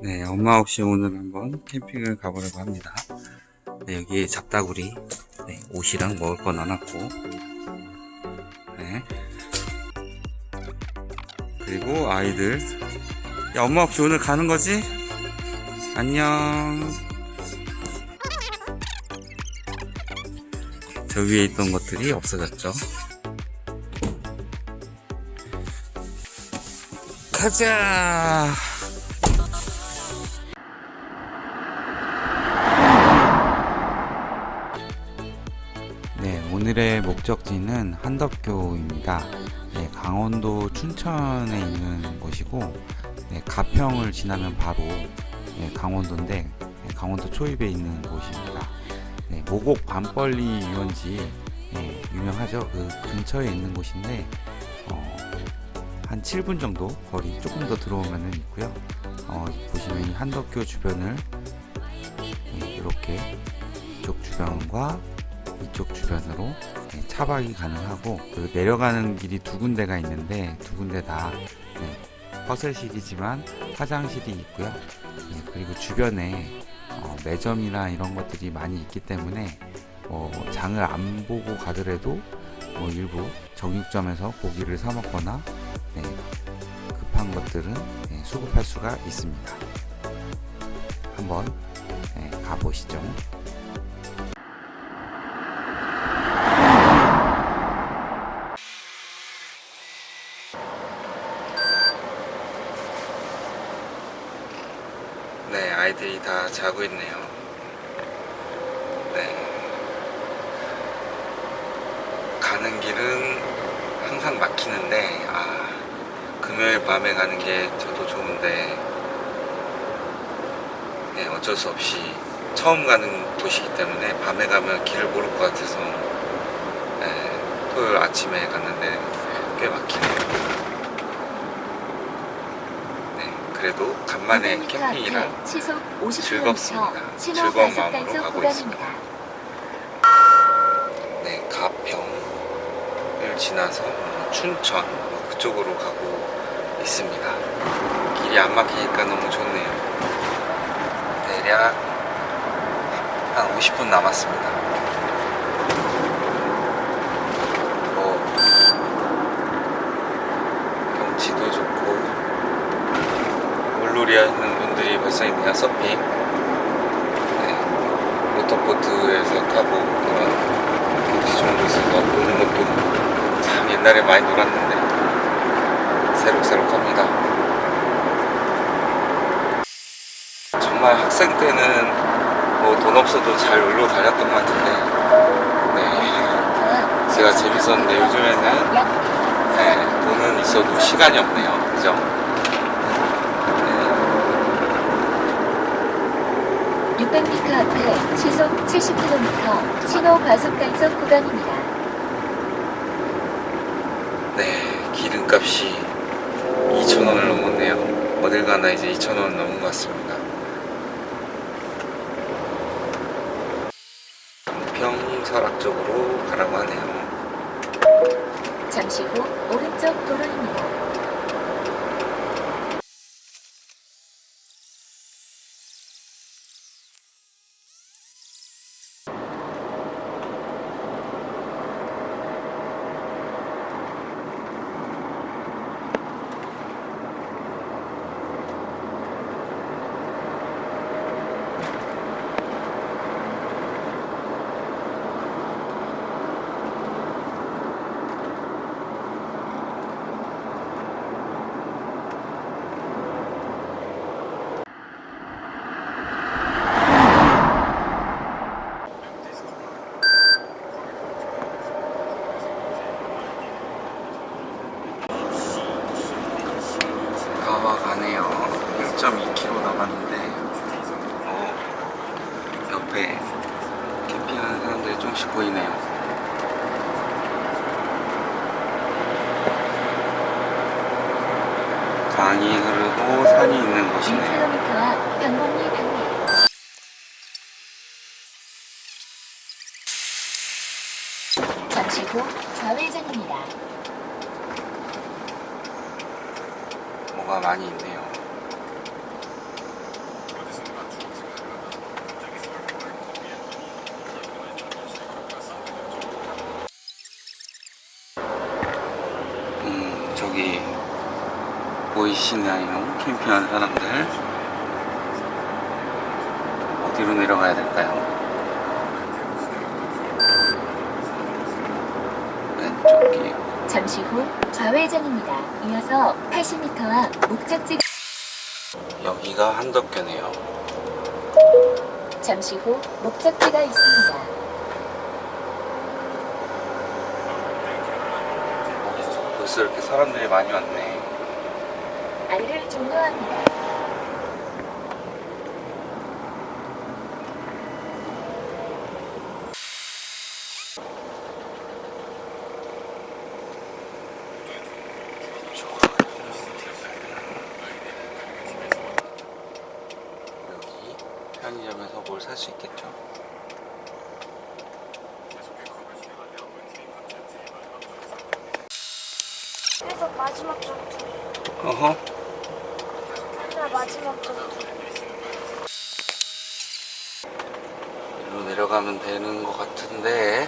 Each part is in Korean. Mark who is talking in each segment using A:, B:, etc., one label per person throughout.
A: 네, 엄마 없이 오늘 한번 캠핑을 가보려고 합니다. 네, 여기 잡다구리, 네, 옷이랑 먹을 거 넣어놨고, 네. 그리고 아이들. 야, 엄마 없이 오늘 가는 거지? 안녕. 저 위에 있던 것들이 없어졌죠. 가자! 오늘의 목적지는 한덕교입니다. 네, 강원도 춘천에 있는 곳이고, 네, 가평을 지나면 바로 네, 강원도인데, 네, 강원도 초입에 있는 곳입니다. 네, 모곡 밤벌리 유원지 네, 유명하죠. 그 근처에 있는 곳인데, 어, 한 7분 정도 거리 조금 더 들어오면은 있고요. 어, 보시면 이 한덕교 주변을 네, 이렇게 이쪽 주변과 이쪽 주변으로 네, 차박이 가능하고 그 내려가는 길이 두 군데가 있는데 두 군데 다 네, 퍼셀식이지만 화장실이 있고요. 네, 그리고 주변에 어, 매점이나 이런 것들이 많이 있기 때문에 뭐 장을 안 보고 가더라도 뭐 일부 정육점에서 고기를 사 먹거나 네, 급한 것들은 네, 수급할 수가 있습니다. 한번 네, 가보시죠. 네, 아이들이 다 자고 있네요. 네. 가는 길은 항상 막히는데, 아, 금요일 밤에 가는 게 저도 좋은데, 네, 어쩔 수 없이 처음 가는 곳이기 때문에 밤에 가면 길을 모를 것 같아서, 네, 토요일 아침에 갔는데 꽤 막히네요. 네, 그래도 간만에 캠핑이라
B: 시속 50km
A: 즐겁습니다. 즐거운 마음으로 가고
B: 구간입니다.
A: 네, 가평을 지나서 춘천 뭐 그쪽으로 가고 있습니다. 길이 안 막히니까 너무 좋네요. 대략 한 50분 남았습니다. 뭐 경치도 좋고 물놀이 하는 있네요. 서핑. 네, 모터보트에서 타고 그런 경치 좋은 곳에서 노는 것도 참 옛날에 많이 놀았는데 새록새록합니다. 정말 학생 때는 뭐 돈 없어도 잘 놀러 다녔던 것 같은데 네, 제가 재밌었는데 요즘에는 네, 돈은 있어도 시간이 없네요. 그죠?
B: 600m 앞에 시속 70km 신호 과속 단속 구간입니다.
A: 네, 기름값이 2,000원을 넘었네요. 어딜 가나 이제 2,000원 넘은 것 같습니다. 평설악 쪽으로 가라고 하네요.
B: 잠시 후 오른쪽 도로입니다.
A: 가와 가네요. 1.2km 남았는데, 어, 옆에 캠핑하는 사람들이 좀씩 보이네요. 강이 흐르고 산이 있는 곳이네요.
B: 1km 앞 방법리 방면 잠시 후 좌회전입니다.
A: 뭐가 많이 있네요. 보이시나요? 캠핑하는 사람들. 어디로 내려가야 될까요? 왼쪽이요.
B: 잠시 후 좌회전입니다. 이어서 80m 앞 목적지
A: 여기가 한덕교네요.
B: 잠시 후 목적지가 있습니다.
A: 벌써 이렇게 사람들이 많이 왔네.
B: 안내를 종료합니다.
A: 여기 편의점에서 뭘 살 수 있겠죠?
C: 그래서 마지막 전투.
A: 어허.
C: 마지막 전투.
A: 일로 내려가면 되는 것 같은데.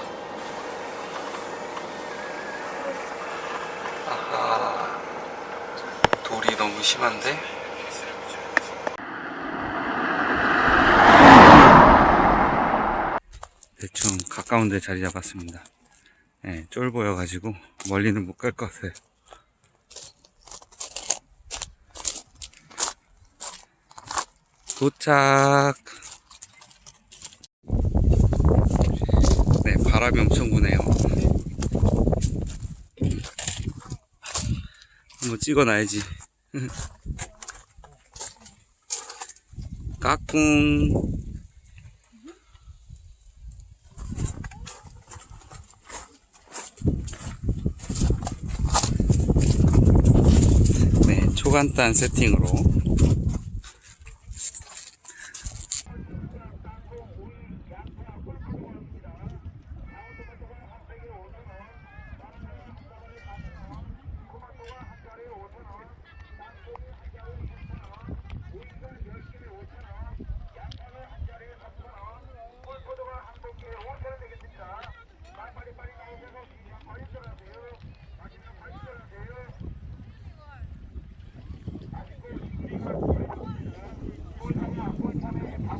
A: 아하. 돌이 너무 심한데? 대충 가까운 데 자리 잡았습니다. 예, 쫄 보여가지고 멀리는 못 갈 것 같아요. 도착! 네, 바람이 엄청 부네요. 한번 찍어놔야지. 까꿍. 네, 초간단 세팅으로.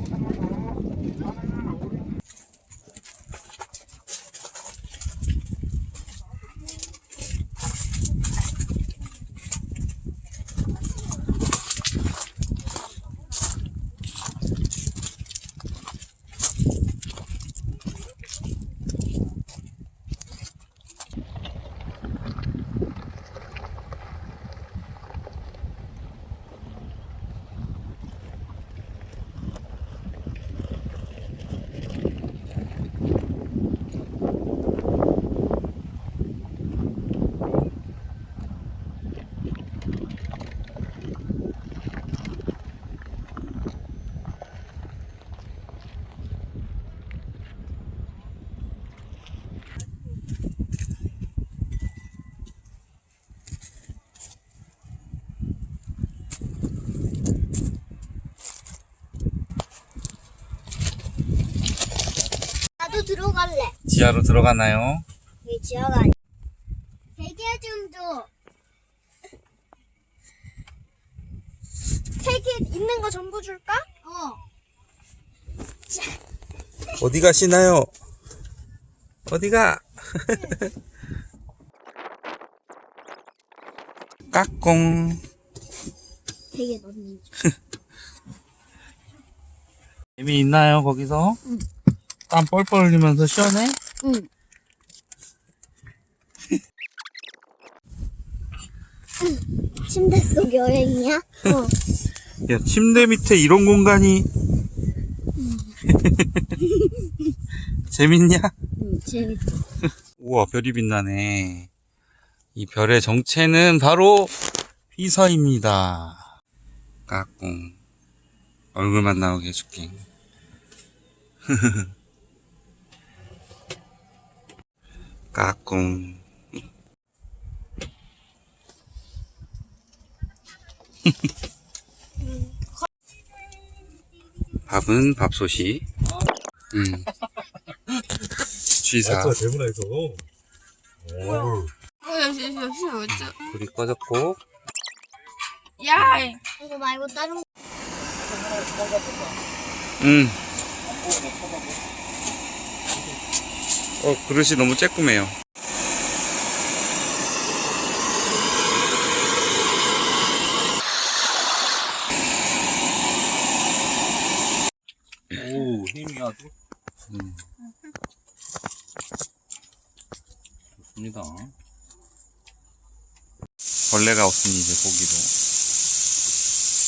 C: Thank you. 들어갈래.
A: 지하로 들어가나요?
C: 왜 지하가 아니야? 베개 좀 줘. 세개 있는 거 전부 줄까? 어.
A: 어디 가시나요? 어디가? 까꿍.
C: 베개 넣는 줄.
A: 재미 있나요, 거기서? 땀 뻘뻘 흘리면서 시원해?
C: 응. 침대 속 여행이야? 어.
A: 야, 침대 밑에 이런 공간이. 재밌냐?
C: 응, 재밌다.
A: 우와, 별이 빛나네. 이 별의 정체는 바로 휘서입니다. 까꿍. 얼굴만 나오게 해줄게. 까꿍. 밥은 밥솥이. 음. 쥐사.
D: 아, 대문에서. 오.
A: 불이 꺼졌고
D: 야,
C: 이거 말고 다른 거.
A: 음. 어, 그릇이 너무 쬐끔해요.
E: 오, 힘이 아주.
A: 음.
E: 좋습니다.
A: 벌레가 없으니 이제 고기도.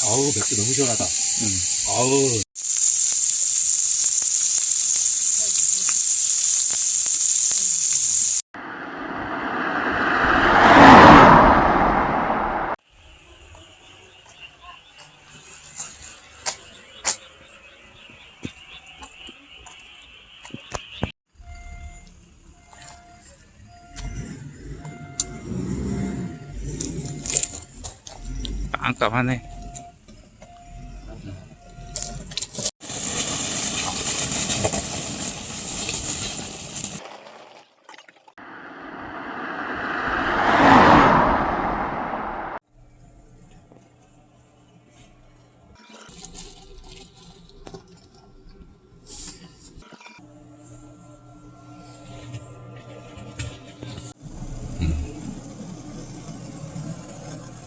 E: 아우, 맥주 너무 시원하다.
A: 음.
E: 아우.
A: 깜깜하네.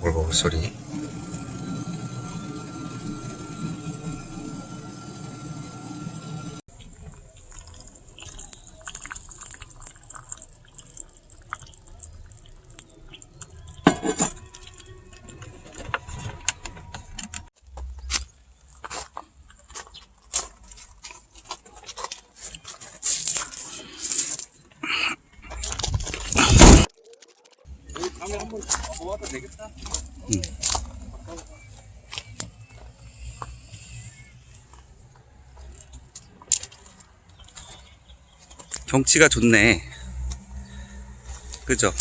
A: 물고기 소리.
E: 한번 모아도 되겠다.
A: 경치가 좋네. 그죠?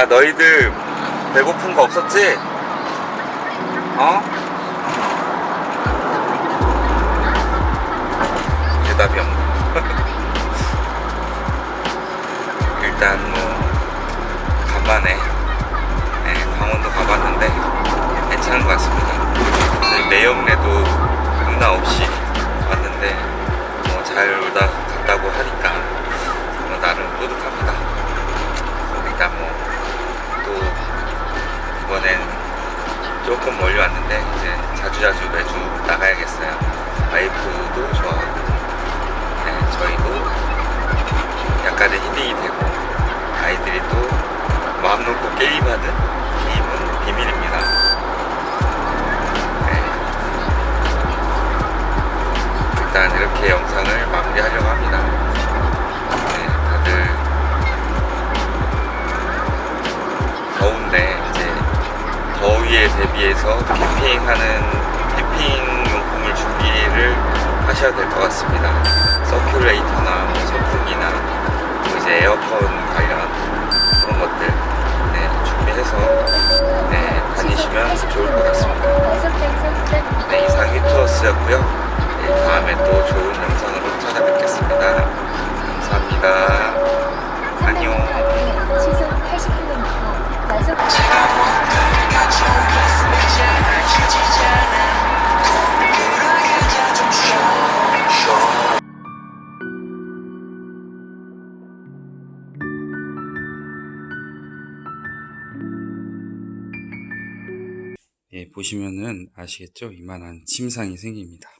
A: 야 너희들 배고픈 거 없었지? 어? 대답이 없네. 일단 뭐 간만에 네, 강원도 가봤는데 괜찮은 것 같습니다. 매형네도 장난 없이 왔는데 뭐잘 오다 갔다고 하니까 뭐 나름 뿌듯합니다. 조금 멀리 왔는데 이제 자주자주 매주 나가야겠어요. 와이프도 좋아하고 네, 저희도 약간의 힐링이 되고 아이들이 또 마음 놓고 게임하는 게임은 비밀입니다. 네. 일단 이렇게 영상을 마무리하려고 합니다. 대비해서 캠핑하는 캠핑 용품을 준비를 하셔야 될 것 같습니다. 서큘레이터나 뭐 선풍기나 뭐 이제 에어컨 관련 그런 것들 네, 준비해서 네, 다니시면 좋을 것 같습니다. 네, 이상 히투어스였고요. 네, 다음에 또 좋은 영상으로 찾아뵙겠습니다. 보시면은 아시겠죠? 이만한 침상이 생깁니다.